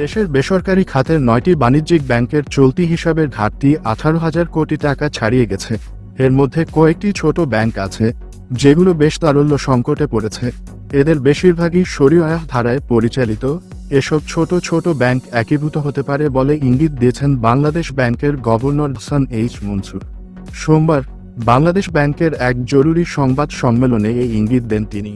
দেশের বেসরকারি খাতের নয়টি বাণিজ্যিক ব্যাংকের চলতি হিসাবের ঘাটতি আঠারো হাজার কোটি টাকা ছাড়িয়ে গেছে। এর মধ্যে কয়েকটি ছোট ব্যাংক আছে, যেগুলো বেশ তারল্য সংকটে পড়েছে। এদের বেশিরভাগই সরিয়া ধারায় পরিচালিত। এসব ছোট ছোট ব্যাংক একীভূত হতে পারে বলে ইঙ্গিত দিয়েছেন বাংলাদেশ ব্যাংকের গভর্নর হাসান এইচ মনসুর। সোমবার বাংলাদেশ ব্যাংকের এক জরুরি সংবাদ সম্মেলনে এই ইঙ্গিত দেন তিনি।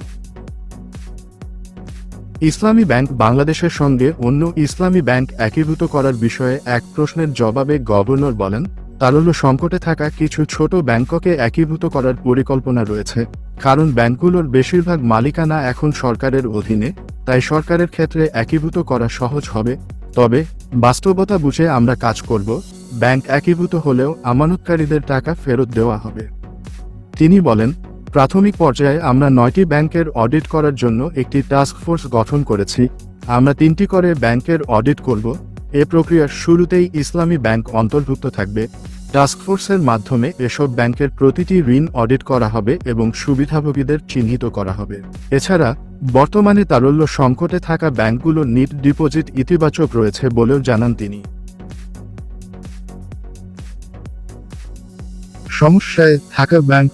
ইসলামী ব্যাংক বাংলাদেশের সঙ্গে অন্য ইসলামী ব্যাংক একীভূত করার বিষয়ে এক প্রশ্নের জবাবে গভর্নর বলেন, তারল্য সংকটে থাকা কিছু ছোট ব্যাংককে একীভূত করার পরিকল্পনা রয়েছে, কারণ ব্যাংকগুলোর বেশিরভাগ মালিকানা এখন সরকারের অধীনে, তাই সরকারের ক্ষেত্রে একীভূত করা সহজ হবে। তবে, বাস্তবতা বুঝে আমরা কাজ করব, ব্যাংক একীভূত হলেও আমানতকারীদের টাকা ফেরত দেওয়া হবে। তিনি বলেন প্রাথমিক পর্যায়ে আমরা নয়টি ব্যাংকের অডিট করার জন্য একটি টাস্ক ফোর্স গঠন করেছি। আমরা তিনটি করে ব্যাংকের অডিট করব। এ প্রক্রিয়ার শুরুতেই ইসলামী ব্যাংক অন্তর্ভুক্ত থাকবে। টাস্ক ফোর্সের মাধ্যমে এসব ব্যাংকের প্রতিটি ঋণ অডিট করা হবে এবং সুবিধাভোগীদের চিহ্নিত করা হবে। এছাড়া, বর্তমানে তারল্য সংকটে থাকা ব্যাংকগুলো নিট ডিপোজিট ইতিবাচক রয়েছে বলেও জানান তিনি। সমস্যায় থাকা ব্যাংক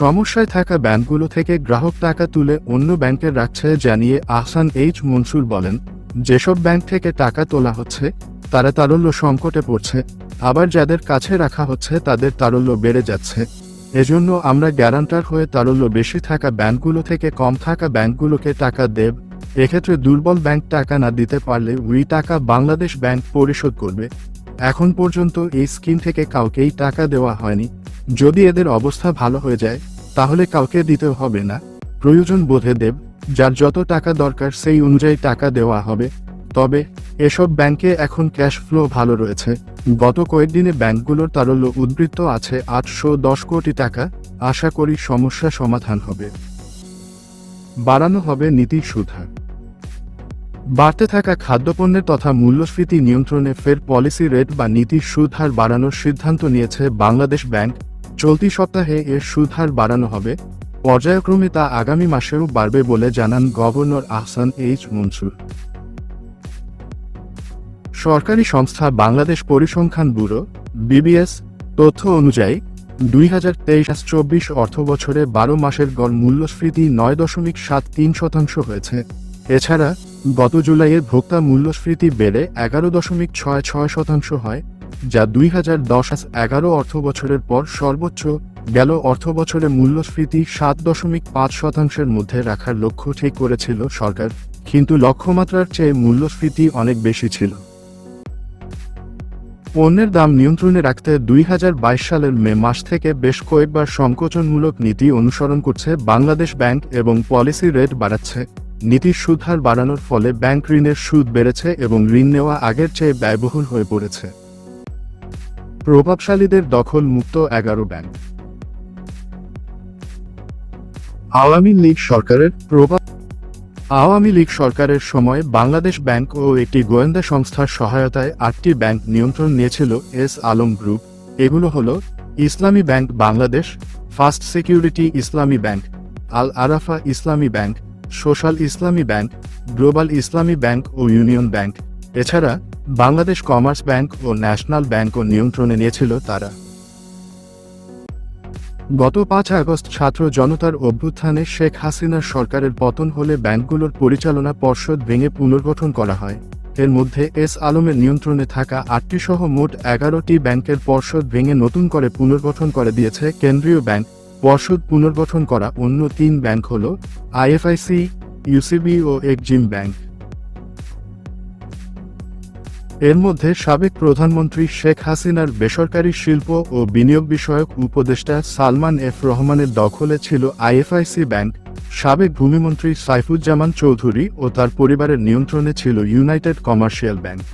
সমস্যায় থাকা ব্যাংকগুলো থেকে গ্রাহক টাকা তুলে অন্য ব্যাংকে রাখছে জানিয়ে আহসান এইচ মনসুর বলেন, যেসব ব্যাংক থেকে টাকা তোলা হচ্ছে, তারা তারল্য সংকটে পড়ছে, আবার যাদের কাছে রাখা হচ্ছে তাদের তারল্য বেড়ে যাচ্ছে। এজন্য আমরা গ্যারান্টার হয়ে তারল্য বেশি থাকা ব্যাংকগুলো থেকে কম থাকা ব্যাংকগুলোকে টাকা দেব। এক্ষেত্রে দুর্বল ব্যাংক টাকা না দিতে পারলে ওই টাকা বাংলাদেশ ব্যাংক পরিশোধ করবে। এখন পর্যন্ত এই স্কিম থেকে কাউকেই টাকা দেওয়া হয়নি। যদি এদের অবস্থা ভালো হয়ে যায়, তাহলে কাউকে দিতে হবে না। প্রয়োজন বোধে দেব, যার যত টাকা দরকার সেই অনুযায়ী টাকা দেওয়া হবে। তবে, এসব ব্যাংকে এখন ক্যাশ ফ্লো ভালো রয়েছে। গত কয়েকদিনে ব্যাংকগুলোর তারল্য উদ্বৃত্ত আছে আটশো দশ কোটি টাকা। আশা করি সমস্যা সমাধান হবে। বাড়ানো হবে নীতি সুধার। বাড়তে থাকা খাদ্যপণ্যের তথা মূল্যস্ফীতি নিয়ন্ত্রণে ফের পলিসি রেট বা নীতির সুদ হার বাড়ানোর সিদ্ধান্ত নিয়েছে বাংলাদেশ ব্যাংক। চলতি সপ্তাহে এর সুদ হার বাড়ানো হবে। পর্যায়ক্রমে তা আগামী মাসেও বাড়বে বলে জানান গভর্নর আহসান এইচ মনসুর। সরকারি সংস্থা বাংলাদেশ পরিসংখ্যান ব্যুরো, বিবিএস, তথ্য অনুযায়ী, দুই হাজার তেইশ চব্বিশ অর্থ বছরে বারো মাসের গড় মূল্যস্ফীতি নয় দশমিক সাত তিন শতাংশ হয়েছে। এছাড়া গত জুলাইয়ের ভোক্তা মূল্যস্ফীতি বেড়ে এগারো দশমিক ছয় ছয় শতাংশ হয়, যা দুই হাজার দশ এগারো অর্থ বছরের পর সর্বোচ্চ গেল অর্থ বছরে মূল্যস্ফীতি সাত দশমিক পাঁচ শতাংশের মধ্যে রাখার লক্ষ্য ঠিক করেছিল সরকার, কিন্তু লক্ষ্যমাত্রার চেয়ে মূল্যস্ফীতি অনেক বেশি ছিল। পণ্যের দাম নিয়ন্ত্রণে রাখতে দুই হাজার বাইশ সালের মে মাস থেকে বেশ কয়েকবার সংকোচনমূলক নীতি অনুসরণ করছে বাংলাদেশ ব্যাংক এবং পলিসি রেট বাড়াচ্ছে। নীতির সুদ হার বাড়ানোর ফলে ব্যাংক ঋণের সুদ বেড়েছে এবং ঋণ নেওয়া আগের চেয়ে ব্যয়বহুল হয়ে পড়েছে। প্রভাবশালীদের দখল মুক্ত এগারো ব্যাংক। আওয়ামী লীগ সরকারের প্রভাব আওয়ামী লীগ সরকারের সময় বাংলাদেশ ব্যাংক ও একটি গোয়েন্দা সংস্থার সহায়তায় আটটি ব্যাংক নিয়ন্ত্রণ নিয়েছিল এস আলম গ্রুপ। এগুলো হল Islami bank Bangladesh, first security Islami bank, Al Arafah Islami bank social Islami bank, global Islami bank ও ইউনিয়ন ব্যাংক। এছাড়া, বাংলাদেশ কমার্স ব্যাংক ও ন্যাশনাল ব্যাংকও নিয়ন্ত্রণে নিয়েছিল তারা। গত পাঁচ আগস্ট ছাত্র জনতার অভ্যুত্থানে শেখ হাসিনার সরকারের পতন হলে ব্যাংকগুলোর পরিচালনা পর্ষদ ভেঙে পুনর্গঠন করা হয়। এর মধ্যে এস আলমের নিয়ন্ত্রণে থাকা আটটি সহ মোট এগারোটি ব্যাংকের পর্ষদ ভেঙে নতুন করে পুনর্গঠন করে দিয়েছে কেন্দ্রীয় ব্যাংক। পর্ষদ পুনর্গঠন করা অন্য তিন ব্যাংক হল আইএফআইসি, ইউসিবি ও এক্সিম ব্যাংক। এর মধ্যে সাবেক প্রধানমন্ত্রী শেখ হাসিনার বেসরকারি শিল্প ও বিনিয়োগ বিষয়ক উপদেষ্টা সালমান এফ রহমানের দখলে ছিল আইএফআইসি ব্যাংক। সাবেক ভূমিমন্ত্রী সাইফুজ্জামান চৌধুরী ও তার পরিবারের নিয়ন্ত্রণে ছিল ইউনাইটেড কমার্শিয়াল ব্যাংক।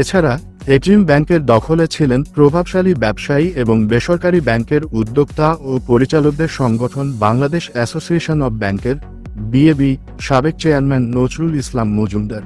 এছাড়া এক্সিম ব্যাংকের দখলে ছিলেন প্রভাবশালী ব্যবসায়ী এবং বেসরকারি ব্যাংকের উদ্যোক্তা ও পরিচালকদের সংগঠন বাংলাদেশ অ্যাসোসিয়েশন অব ব্যাংকের, বিএবি, সাবেক চেয়ারম্যান নজরুল ইসলাম মজুমদার।